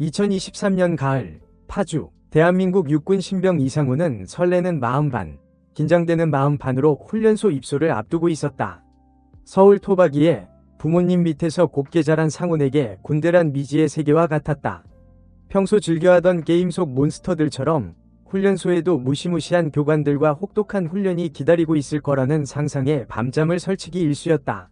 2023년 가을 파주 대한민국 육군 신병 이상우는 설레는 마음 반, 긴장되는 마음 반으로 훈련소 입소를 앞두고 있었다. 서울 토박이에 부모님 밑에서 곱게 자란 상훈에게 군대란 미지의 세계와 같았다. 평소 즐겨하던 게임 속 몬스터들처럼 훈련소에도 무시무시한 교관들과 혹독한 훈련이 기다리고 있을 거라는 상상에 밤잠을 설치기 일쑤였다.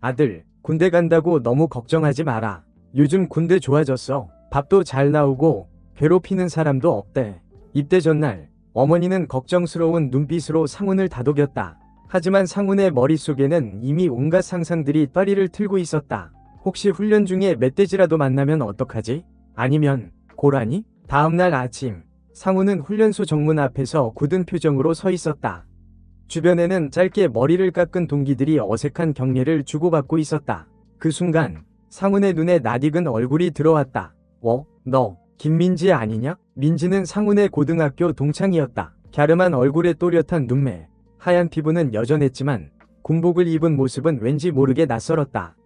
아들, 군대 간다고 너무 걱정하지 마라. 요즘 군대 좋아졌어. 밥도 잘 나오고 괴롭히는 사람도 없대. 입대 전날 어머니는 걱정스러운 눈빛으로 상훈을 다독였다. 하지만 상훈의 머릿속에는 이미 온갖 상상들이 빠리를 틀고 있었다. 혹시 훈련 중에 멧돼지라도 만나면 어떡하지? 아니면 고라니? 다음날 아침 상훈은 훈련소 정문 앞에서 굳은 표정으로 서 있었다. 주변에는 짧게 머리를 깎은 동기들이 어색한 경례를 주고받고 있었다. 그 순간 상훈의 눈에 낯익은 얼굴이 들어왔다. 어? 너 김민지 아니냐? 민지는 상훈의 고등학교 동창이었다. 갸름한 얼굴에 또렷한 눈매, 하얀 피부는 여전했지만 군복을 입은 모습은 왠지 모르게 낯설었다.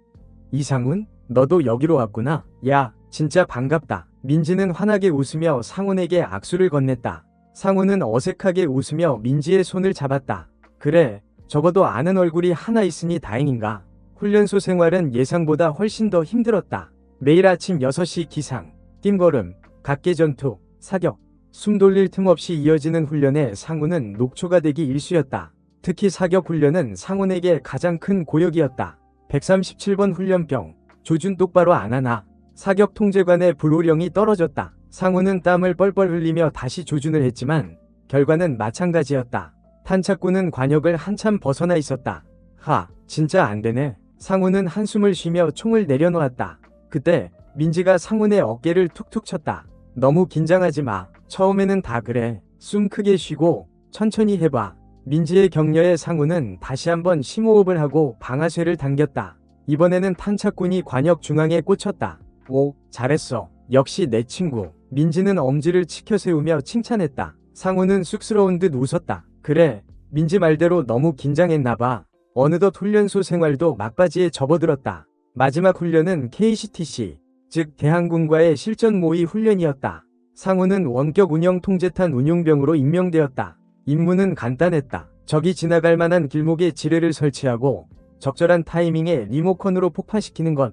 이상훈? 너도 여기로 왔구나. 야, 진짜 반갑다. 민지는 환하게 웃으며 상훈에게 악수를 건넸다. 상훈은 어색하게 웃으며 민지의 손을 잡았다. 그래, 적어도 아는 얼굴이 하나 있으니 다행인가. 훈련소 생활은 예상보다 훨씬 더 힘들었다. 매일 아침 6시 기상, 띵걸음, 각계전투, 사격, 숨 돌릴 틈 없이 이어지는 훈련에 상훈은 녹초가 되기 일쑤였다. 특히 사격 훈련은 상훈에게 가장 큰 고역이었다. 137번 훈련병, 조준 똑바로 안 하나. 사격 통제관의 불호령이 떨어졌다. 상훈은 땀을 뻘뻘 흘리며 다시 조준을 했지만 결과는 마찬가지였다. 탄착구는 관역을 한참 벗어나 있었다. 하, 진짜 안 되네. 상훈은 한숨을 쉬며 총을 내려놓았다. 그때 민지가 상훈의 어깨를 툭툭 쳤다. 너무 긴장하지 마. 처음에는 다 그래. 숨 크게 쉬고 천천히 해봐. 민지의 격려에 상훈은 다시 한번 심호흡을 하고 방아쇠를 당겼다. 이번에는 탄착군이 관역 중앙에 꽂혔다. 오, 잘했어. 역시 내 친구. 민지는 엄지를 치켜 세우며 칭찬했다. 상훈은 쑥스러운 듯 웃었다. 그래, 민지 말대로 너무 긴장했나봐. 어느덧 훈련소 생활도 막바지에 접어들었다. 마지막 훈련은 KCTC, 즉 대항군과의 실전 모의 훈련이었다. 상훈은 원격 운영 통제탄 운용병으로 임명되었다. 임무는 간단했다. 적이 지나갈 만한 길목에 지뢰를 설치하고 적절한 타이밍에 리모컨으로 폭파시키는 것.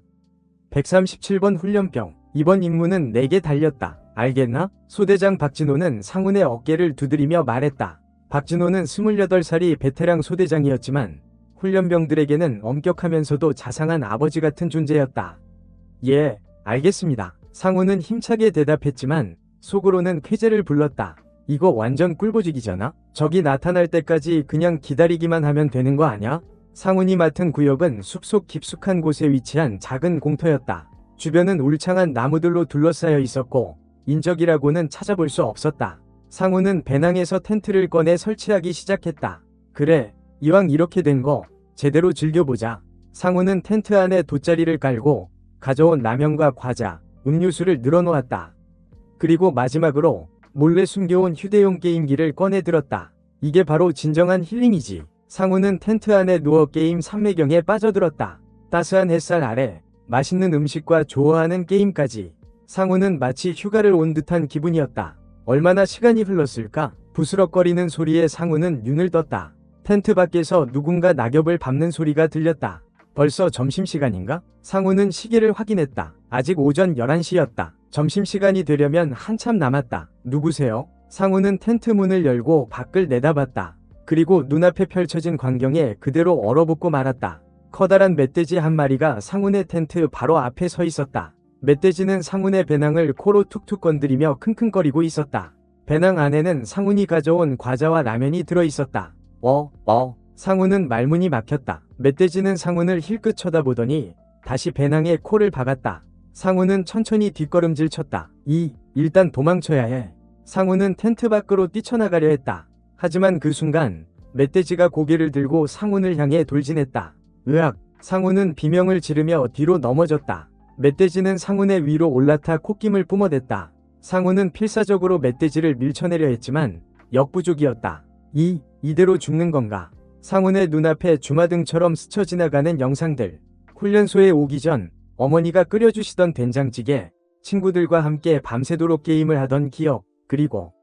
137번 훈련병. 이번 임무는 내게 달렸다. 알겠나? 소대장 박진호는 상훈의 어깨를 두드리며 말했다. 박진호는 28살이 베테랑 소대장이었지만 훈련병들에게는 엄격하면서도 자상한 아버지 같은 존재였다. 예, 알겠습니다. 상훈은 힘차게 대답했지만 속으로는 쾌재를 불렀다. 이거 완전 꿀보직이잖아? 적이 나타날 때까지 그냥 기다리기만 하면 되는 거 아냐? 상훈이 맡은 구역은 숲속 깊숙한 곳에 위치한 작은 공터였다. 주변은 울창한 나무들로 둘러싸여 있었고 인적이라고는 찾아볼 수 없었다. 상훈은 배낭에서 텐트를 꺼내 설치하기 시작했다. 그래, 이왕 이렇게 된 거 제대로 즐겨보자. 상훈은 텐트 안에 돗자리를 깔고 가져온 라면과 과자, 음료수를 늘어놓았다. 그리고 마지막으로 몰래 숨겨온 휴대용 게임기를 꺼내 들었다. 이게 바로 진정한 힐링이지. 상우는 텐트 안에 누워 게임 삼매경에 빠져들었다. 따스한 햇살 아래 맛있는 음식과 좋아하는 게임까지. 상우는 마치 휴가를 온 듯한 기분이었다. 얼마나 시간이 흘렀을까? 부스럭거리는 소리에 상우는 눈을 떴다. 텐트 밖에서 누군가 낙엽을 밟는 소리가 들렸다. 벌써 점심시간인가? 상우는 시계를 확인했다. 아직 오전 11시였다. 점심시간이 되려면 한참 남았다. 누구세요? 상우는 텐트 문을 열고 밖을 내다봤다. 그리고 눈앞에 펼쳐진 광경에 그대로 얼어붙고 말았다. 커다란 멧돼지 한 마리가 상훈의 텐트 바로 앞에 서 있었다. 멧돼지는 상훈의 배낭을 코로 툭툭 건드리며 킁킁거리고 있었다. 배낭 안에는 상훈이 가져온 과자와 라면이 들어 있었다. 어, 어. 상훈은 말문이 막혔다. 멧돼지는 상훈을 힐끗 쳐다보더니 다시 배낭에 코를 박았다. 상훈은 천천히 뒷걸음질 쳤다. 이, 일단 도망쳐야 해. 상훈은 텐트 밖으로 뛰쳐나가려 했다. 하지만 그 순간 멧돼지가 고개를 들고 상훈을 향해 돌진했다. 으악! 상훈은 비명을 지르며 뒤로 넘어졌다. 멧돼지는 상훈의 위로 올라타 콧김을 뿜어댔다. 상훈은 필사적으로 멧돼지를 밀쳐내려 했지만 역부족이었다. 이, 이대로 죽는 건가? 상훈의 눈앞에 주마등처럼 스쳐 지나가는 영상들. 훈련소에 오기 전 어머니가 끓여주시던 된장찌개, 친구들과 함께 밤새도록 게임을 하던 기억, 그리고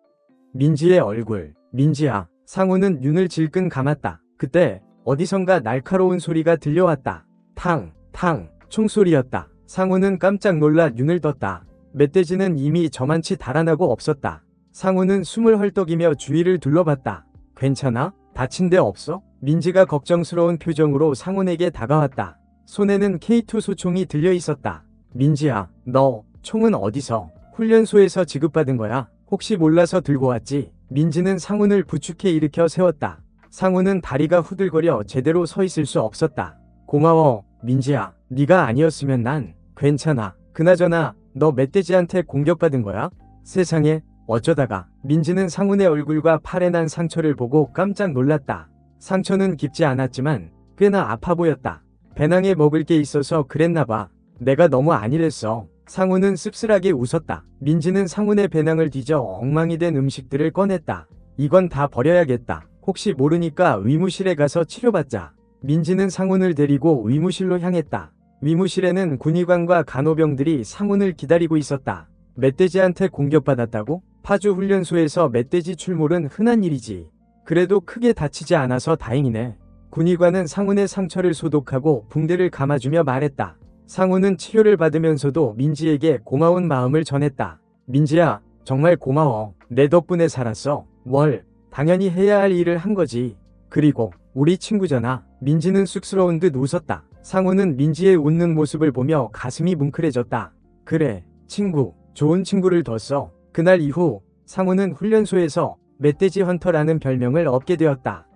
민지의 얼굴, 민지야, 상우는 눈을 질끈 감았다. 그때 어디선가 날카로운 소리가 들려왔다. 탕, 탕, 총소리였다. 상우는 깜짝 놀라 눈을 떴다. 멧돼지는 이미 저만치 달아나고 없었다. 상우는 숨을 헐떡이며 주위를 둘러봤다. 괜찮아? 다친 데 없어? 민지가 걱정스러운 표정으로 상훈에게 다가왔다. 손에는 K2 소총이 들려 있었다. 민지야, 너 총은 어디서? 훈련소에서 지급받은 거야. 혹시 몰라서 들고 왔지? 민지는 상훈을 부축해 일으켜 세웠다. 상훈은 다리가 후들거려 제대로 서 있을 수 없었다. 고마워, 민지야. 네가 아니었으면 난 괜찮아. 그나저나 너 멧돼지한테 공격받은 거야? 세상에 어쩌다가 민지는 상훈의 얼굴과 팔에 난 상처를 보고 깜짝 놀랐다. 상처는 깊지 않았지만 꽤나 아파 보였다. 배낭에 먹을 게 있어서 그랬나 봐. 내가 너무 안일했어. 상훈은 씁쓸하게 웃었다. 민지는 상훈의 배낭을 뒤져 엉망이 된 음식들을 꺼냈다. 이건 다 버려야겠다. 혹시 모르니까 의무실에 가서 치료받자. 민지는 상훈을 데리고 의무실로 향했다. 의무실에는 군의관과 간호병들이 상훈을 기다리고 있었다. 멧돼지한테 공격받았다고? 파주 훈련소에서 멧돼지 출몰은 흔한 일이지. 그래도 크게 다치지 않아서 다행이네. 군의관은 상훈의 상처를 소독하고 붕대를 감아주며 말했다. 상훈은 치료를 받으면서도 민지에게 고마운 마음을 전했다. 민지야, 정말 고마워. 내 덕분에 살았어. 뭘, 당연히 해야 할 일을 한 거지. 그리고, 우리 친구잖아. 민지는 쑥스러운 듯 웃었다. 상훈은 민지의 웃는 모습을 보며 가슴이 뭉클해졌다. 그래, 친구, 좋은 친구를 뒀어. 그날 이후 상훈은 훈련소에서 멧돼지 헌터라는 별명을 얻게 되었다.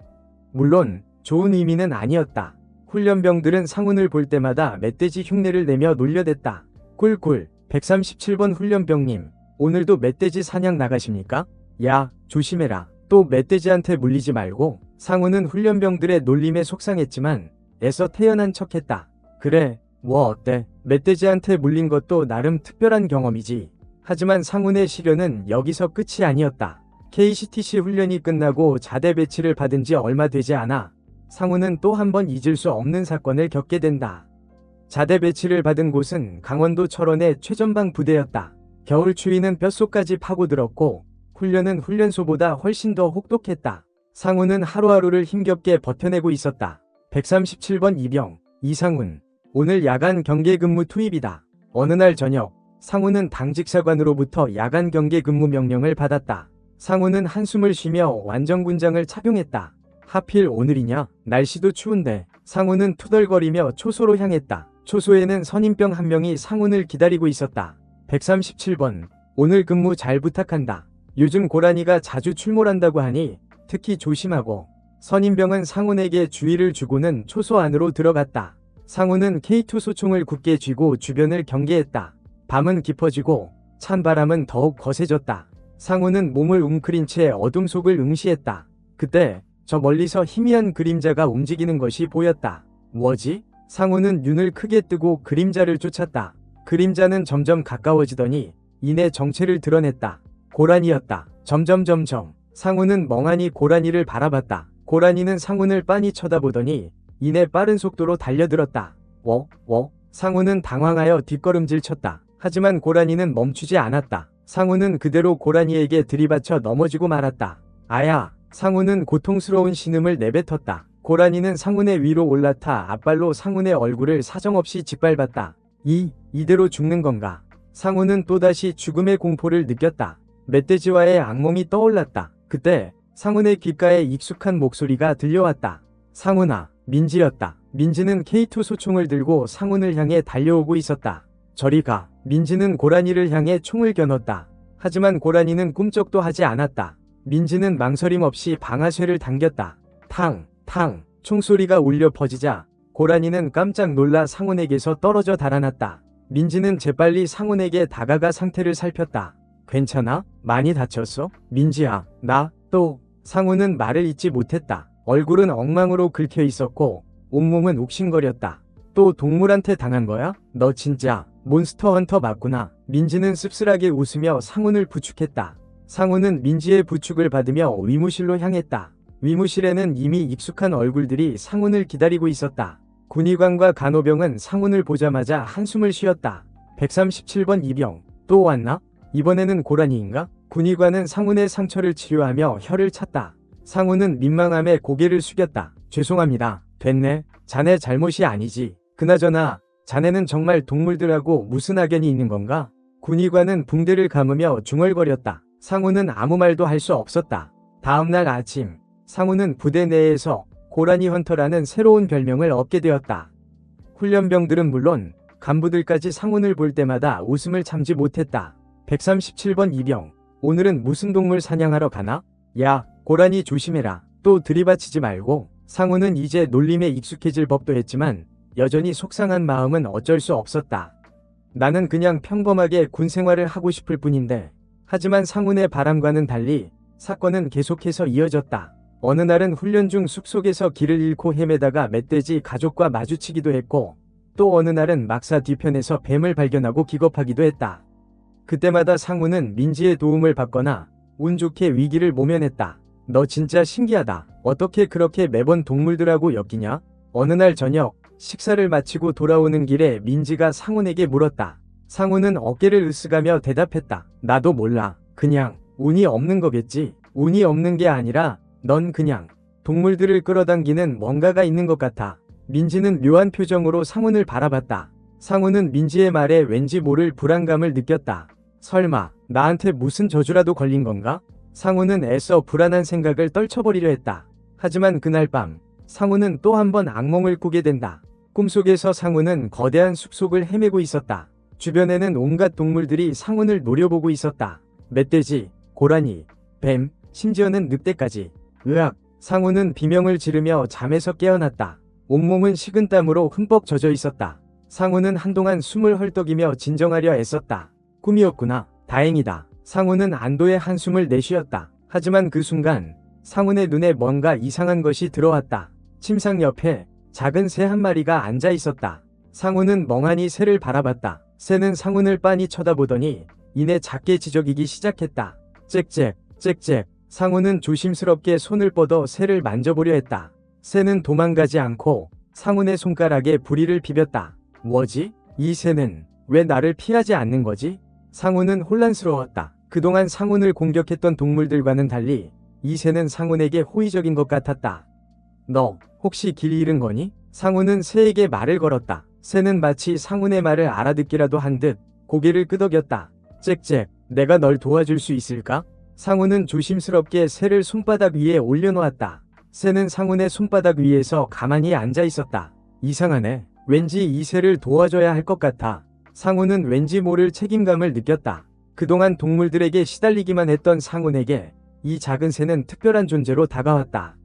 물론 좋은 의미는 아니었다. 훈련병들은 상훈을 볼 때마다 멧돼지 흉내를 내며 놀려댔다. 꿀꿀 137번 훈련병님 오늘도 멧돼지 사냥 나가십니까? 야 조심해라. 또 멧돼지한테 물리지 말고 상훈은 훈련병들의 놀림에 속상했지만 애써 태연한 척했다. 그래 뭐 어때 멧돼지한테 물린 것도 나름 특별한 경험이지. 하지만 상훈의 시련은 여기서 끝이 아니었다. KCTC 훈련이 끝나고 자대 배치를 받은 지 얼마 되지 않아 상훈은 또 한 번 잊을 수 없는 사건을 겪게 된다. 자대 배치를 받은 곳은 강원도 철원의 최전방 부대였다. 겨울 추위는 뼛속까지 파고들었고 훈련은 훈련소보다 훨씬 더 혹독했다. 상훈은 하루하루를 힘겹게 버텨내고 있었다. 137번 이병, 이상훈. 오늘 야간 경계 근무 투입이다. 어느 날 저녁, 상훈은 당직사관으로부터 야간 경계 근무 명령을 받았다. 상훈은 한숨을 쉬며 완전군장을 착용했다. 하필 오늘이냐? 날씨도 추운데. 상훈은 투덜거리며 초소로 향했다. 초소에는 선임병 한 명이 상훈을 기다리고 있었다. 137번. 오늘 근무 잘 부탁한다. 요즘 고라니가 자주 출몰한다고 하니 특히 조심하고. 선임병은 상훈에게 주의를 주고는 초소 안으로 들어갔다. 상훈은 K2 소총을 굳게 쥐고 주변을 경계했다. 밤은 깊어지고 찬바람은 더욱 거세졌다. 상우는 몸을 웅크린 채 어둠 속을 응시했다. 그때 저 멀리서 희미한 그림자가 움직이는 것이 보였다. 뭐지? 상우는 눈을 크게 뜨고 그림자를 쫓았다. 그림자는 점점 가까워지더니 이내 정체를 드러냈다. 고라니였다. 점점점점. 상우는 멍하니 고라니를 바라봤다. 고라니는 상훈을 빤히 쳐다보더니 이내 빠른 속도로 달려들었다. 워, 워. 상우는 당황하여 뒷걸음질 쳤다. 하지만 고라니는 멈추지 않았다. 상우는 그대로 고라니에게 들이받쳐 넘어지고 말았다. 아야! 상우는 고통스러운 신음을 내뱉었다. 고라니는 상훈의 위로 올라타 앞발로 상훈의 얼굴을 사정없이 짓밟았다. 이, 이대로 죽는 건가? 상훈은 또다시 죽음의 공포를 느꼈다. 멧돼지와의 악몽이 떠올랐다. 그때 상훈의 귓가에 익숙한 목소리가 들려왔다. 상훈아, 민지였다. 민지는 K2 소총을 들고 상훈을 향해 달려오고 있었다. 저리 가. 민지는 고라니를 향해 총을 겨눴다. 하지만 고라니는 꿈쩍도 하지 않았다. 민지는 망설임 없이 방아쇠를 당겼다. 탕, 탕, 총소리가 울려 퍼지자 고라니는 깜짝 놀라 상훈에게서 떨어져 달아났다. 민지는 재빨리 상훈에게 다가가 상태를 살폈다. 괜찮아? 많이 다쳤어? 민지야, 나, 또, 상훈은 말을 잇지 못했다. 얼굴은 엉망으로 긁혀 있었고, 온몸은 욱신거렸다. 또 동물한테 당한 거야? 너 진짜, 몬스터 헌터 맞구나. 민지는 씁쓸하게 웃으며 상훈을 부축했다. 상훈은 민지의 부축을 받으며 위무실로 향했다. 위무실에는 이미 익숙한 얼굴들이 상훈을 기다리고 있었다. 군의관과 간호병은 상훈을 보자마자 한숨을 쉬었다. 137번 이병, 또 왔나? 이번에는 고라니인가? 군의관은 상훈의 상처를 치료하며 혀를 찼다. 상훈은 민망함에 고개를 숙였다. 죄송합니다. 됐네. 자네 잘못이 아니지. 그나저나 자네는 정말 동물들하고 무슨 악연이 있는 건가? 군의관은 붕대를 감으며 중얼거렸다. 상훈은 아무 말도 할 수 없었다. 다음날 아침 상훈은 부대 내에서 고라니 헌터라는 새로운 별명을 얻게 되었다. 훈련병들은 물론 간부들까지 상훈을 볼 때마다 웃음을 참지 못했다. 137번 이병 오늘은 무슨 동물 사냥하러 가나? 야 고라니 조심해라. 또 들이받치지 말고 상훈은 이제 놀림에 익숙해질 법도 했지만 여전히 속상한 마음은 어쩔 수 없었다. 나는 그냥 평범하게 군 생활을 하고 싶을 뿐인데 하지만 상훈의 바람과는 달리 사건은 계속해서 이어졌다. 어느 날은 훈련 중 숲속에서 길을 잃고 헤매다가 멧돼지 가족과 마주치기도 했고 또 어느 날은 막사 뒤편에서 뱀을 발견하고 기겁하기도 했다. 그때마다 상훈은 민지의 도움을 받거나 운 좋게 위기를 모면했다. 너 진짜 신기하다. 어떻게 그렇게 매번 동물들하고 엮이냐? 어느 날 저녁 식사를 마치고 돌아오는 길에 민지가 상훈에게 물었다. 상훈은 어깨를 으쓱하며 대답했다. 나도 몰라. 그냥 운이 없는 거겠지. 운이 없는 게 아니라 넌 그냥 동물들을 끌어당기는 뭔가가 있는 것 같아. 민지는 묘한 표정으로 상훈을 바라봤다. 상훈은 민지의 말에 왠지 모를 불안감을 느꼈다. 설마 나한테 무슨 저주라도 걸린 건가? 상훈은 애써 불안한 생각을 떨쳐버리려 했다. 하지만 그날 밤 상훈은 또 한 번 악몽을 꾸게 된다. 꿈속에서 상훈은 거대한 숲속을 헤매고 있었다. 주변에는 온갖 동물들이 상훈을 노려보고 있었다. 멧돼지, 고라니, 뱀, 심지어는 늑대까지. 으악, 상훈은 비명을 지르며 잠에서 깨어났다. 온몸은 식은 땀으로 흠뻑 젖어 있었다. 상훈은 한동안 숨을 헐떡이며 진정하려 애썼다. 꿈이었구나. 다행이다. 상훈은 안도의 한숨을 내쉬었다. 하지만 그 순간 상훈의 눈에 뭔가 이상한 것이 들어왔다. 침상 옆에 작은 새 한 마리가 앉아 있었다. 상훈은 멍하니 새를 바라봤다. 새는 상훈을 빤히 쳐다보더니 이내 작게 지저귀기 시작했다. 짹짹, 짹짹. 상훈은 조심스럽게 손을 뻗어 새를 만져보려 했다. 새는 도망가지 않고 상훈의 손가락에 부리를 비볐다. 뭐지? 이 새는 왜 나를 피하지 않는 거지? 상훈은 혼란스러웠다. 그동안 상훈을 공격했던 동물들과는 달리 이 새는 상훈에게 호의적인 것 같았다. 너 혹시 길 잃은 거니? 상훈은 새에게 말을 걸었다. 새는 마치 상훈의 말을 알아듣기라도 한 듯 고개를 끄덕였다. 짹짹, 내가 널 도와줄 수 있을까? 상훈은 조심스럽게 새를 손바닥 위에 올려놓았다. 새는 상훈의 손바닥 위에서 가만히 앉아 있었다. 이상하네. 왠지 이 새를 도와줘야 할 것 같아. 상훈은 왠지 모를 책임감을 느꼈다. 그동안 동물들에게 시달리기만 했던 상훈에게 이 작은 새는 특별한 존재로 다가왔다.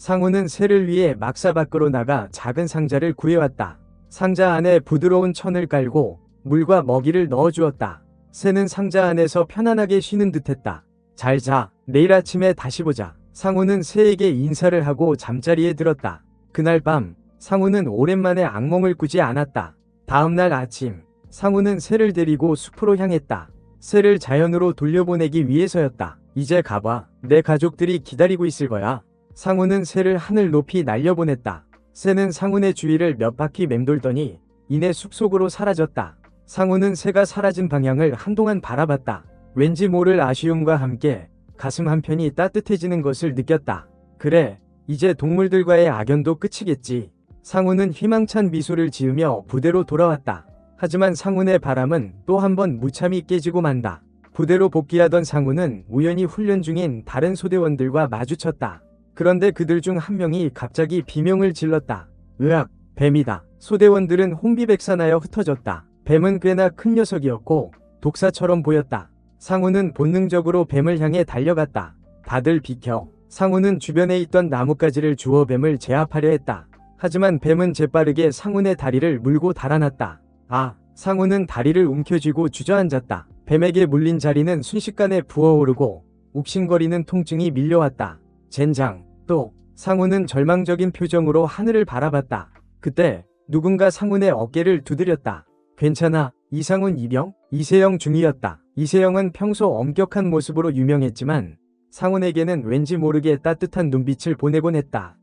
상훈은 새를 위해 막사 밖으로 나가 작은 상자를 구해왔다. 상자 안에 부드러운 천을 깔고 물과 먹이를 넣어주었다. 새는 상자 안에서 편안하게 쉬는 듯했다. 잘 자. 내일 아침에 다시 보자. 상우는 새에게 인사를 하고 잠자리에 들었다. 그날 밤 상우는 오랜만에 악몽을 꾸지 않았다. 다음날 아침 상우는 새를 데리고 숲으로 향했다. 새를 자연으로 돌려보내기 위해서였다. 이제 가봐. 내 가족들이 기다리고 있을 거야. 상우는 새를 하늘 높이 날려보냈다. 새는 상훈의 주위를 몇 바퀴 맴돌더니 이내 숲속으로 사라졌다. 상우는 새가 사라진 방향을 한동안 바라봤다. 왠지 모를 아쉬움과 함께 가슴 한편이 따뜻해지는 것을 느꼈다. 그래, 이제 동물들과의 악연도 끝이겠지. 상우는 희망찬 미소를 지으며 부대로 돌아왔다. 하지만 상훈의 바람은 또 한 번 무참히 깨지고 만다. 부대로 복귀하던 상훈은 우연히 훈련 중인 다른 소대원들과 마주쳤다. 그런데 그들 중 한 명이 갑자기 비명을 질렀다. 으악, 뱀이다. 소대원들은 혼비백산하여 흩어졌다. 뱀은 꽤나 큰 녀석이었고 독사처럼 보였다. 상우는 본능적으로 뱀을 향해 달려갔다. 다들 비켜. 상우는 주변에 있던 나뭇가지를 주워 뱀을 제압하려 했다. 하지만 뱀은 재빠르게 상훈의 다리를 물고 달아났다. 아, 상우는 다리를 움켜쥐고 주저앉았다. 뱀에게 물린 자리는 순식간에 부어오르고 욱신거리는 통증이 밀려왔다. 젠장, 또 상우는 절망적인 표정으로 하늘을 바라봤다. 그때 누군가 상훈의 어깨를 두드렸다. 괜찮아, 이상훈 이병? 이세영 중이었다. 이세영은 평소 엄격한 모습으로 유명했지만 상훈에게는 왠지 모르게 따뜻한 눈빛을 보내곤 했다.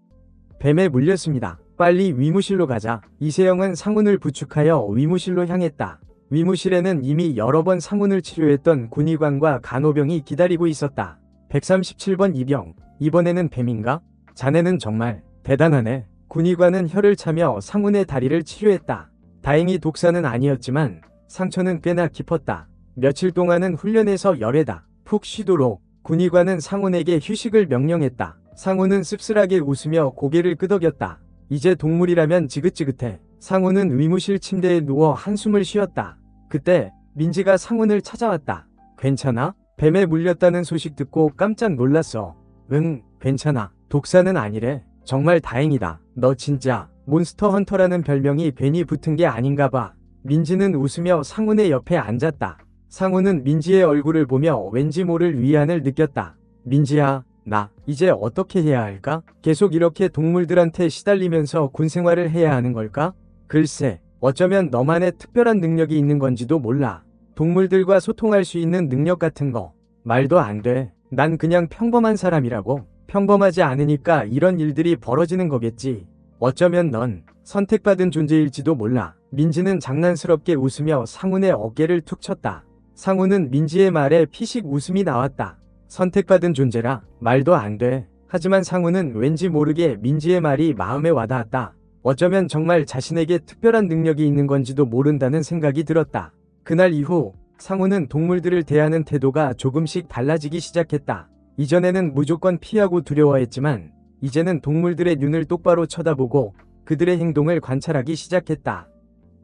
뱀에 물렸습니다. 빨리 위무실로 가자. 이세영은 상훈을 부축하여 위무실로 향했다. 위무실에는 이미 여러 번 상훈을 치료했던 군의관과 간호병이 기다리고 있었다. 137번 이병, 이번에는 뱀인가? 자네는 정말 대단하네. 군의관은 혀를 차며 상훈의 다리를 치료했다. 다행히 독사는 아니었지만 상처는 꽤나 깊었다. 며칠 동안은 훈련에서 열에다 푹 쉬도록 군의관은 상훈에게 휴식을 명령했다. 상훈은 씁쓸하게 웃으며 고개를 끄덕였다. 이제 동물이라면 지긋지긋해. 상훈은 의무실 침대에 누워 한숨을 쉬었다. 그때 민지가 상훈을 찾아왔다. 괜찮아? 뱀에 물렸다는 소식 듣고 깜짝 놀랐어. 응, 괜찮아. 독사는 아니래. 정말 다행이다. 너 진짜 몬스터 헌터라는 별명이 괜히 붙은 게 아닌가 봐. 민지는 웃으며 상훈의 옆에 앉았다. 상훈은 민지의 얼굴을 보며 왠지 모를 위안을 느꼈다. 민지야, 나 이제 어떻게 해야 할까? 계속 이렇게 동물들한테 시달리면서 군 생활을 해야 하는 걸까? 글쎄, 어쩌면 너만의 특별한 능력이 있는 건지도 몰라. 동물들과 소통할 수 있는 능력 같은 거. 말도 안 돼. 난 그냥 평범한 사람이라고. 평범하지 않으니까 이런 일들이 벌어지는 거겠지. 어쩌면 넌 선택받은 존재일지도 몰라. 민지는 장난스럽게 웃으며 상훈의 어깨를 툭 쳤다. 상훈은 민지의 말에 피식 웃음이 나왔다. 선택받은 존재라 말도 안 돼. 하지만 상훈은 왠지 모르게 민지의 말이 마음에 와닿았다. 어쩌면 정말 자신에게 특별한 능력이 있는 건지도 모른다는 생각이 들었다. 그날 이후 상훈은 동물들을 대하는 태도가 조금씩 달라지기 시작했다. 이전에는 무조건 피하고 두려워했지만 이제는 동물들의 눈을 똑바로 쳐다보고 그들의 행동을 관찰하기 시작했다.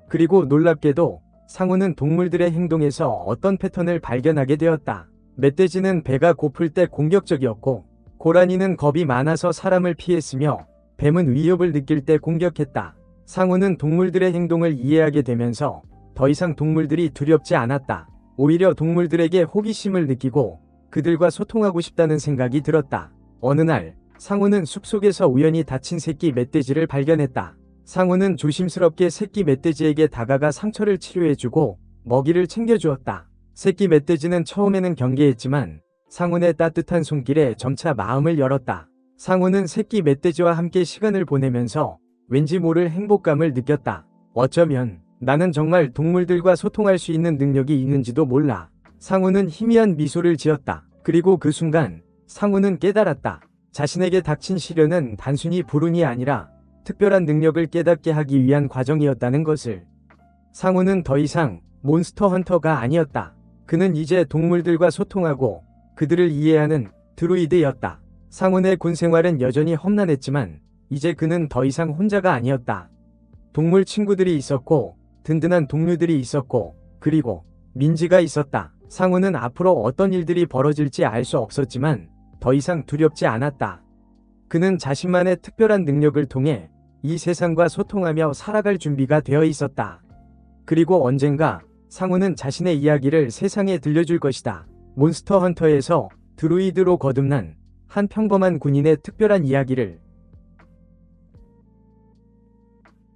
그리고 놀랍게도 상우는 동물들의 행동에서 어떤 패턴을 발견하게 되었다. 멧돼지는 배가 고플 때 공격적이었고 고라니는 겁이 많아서 사람을 피했으며 뱀은 위협을 느낄 때 공격했다. 상우는 동물들의 행동을 이해하게 되면서 더 이상 동물들이 두렵지 않았다. 오히려 동물들에게 호기심을 느끼고 그들과 소통하고 싶다는 생각이 들었다. 어느 날 상우는 숲속에서 우연히 다친 새끼 멧돼지를 발견했다. 상우는 조심스럽게 새끼 멧돼지에게 다가가 상처를 치료해주고 먹이를 챙겨주었다. 새끼 멧돼지는 처음에는 경계했지만 상훈의 따뜻한 손길에 점차 마음을 열었다. 상훈은 새끼 멧돼지와 함께 시간을 보내면서 왠지 모를 행복감을 느꼈다. 어쩌면 나는 정말 동물들과 소통할 수 있는 능력이 있는지도 몰라. 상훈은 희미한 미소를 지었다. 그리고 그 순간 상훈은 깨달았다. 자신에게 닥친 시련은 단순히 불운이 아니라 특별한 능력을 깨닫게 하기 위한 과정이었다는 것을. 상훈은 더 이상 몬스터 헌터가 아니었다. 그는 이제 동물들과 소통하고 그들을 이해하는 드루이드였다. 상훈의 군 생활은 여전히 험난했지만 이제 그는 더 이상 혼자가 아니었다. 동물 친구들이 있었고 든든한 동료들이 있었고 그리고 민지가 있었다. 상훈은 앞으로 어떤 일들이 벌어질지 알 수 없었지만 더 이상 두렵지 않았다. 그는 자신만의 특별한 능력을 통해 이 세상과 소통하며 살아갈 준비가 되어 있었다. 그리고 언젠가 상우는 자신의 이야기를 세상에 들려줄 것이다. 몬스터 헌터에서 드루이드로 거듭난 한 평범한 군인의 특별한 이야기를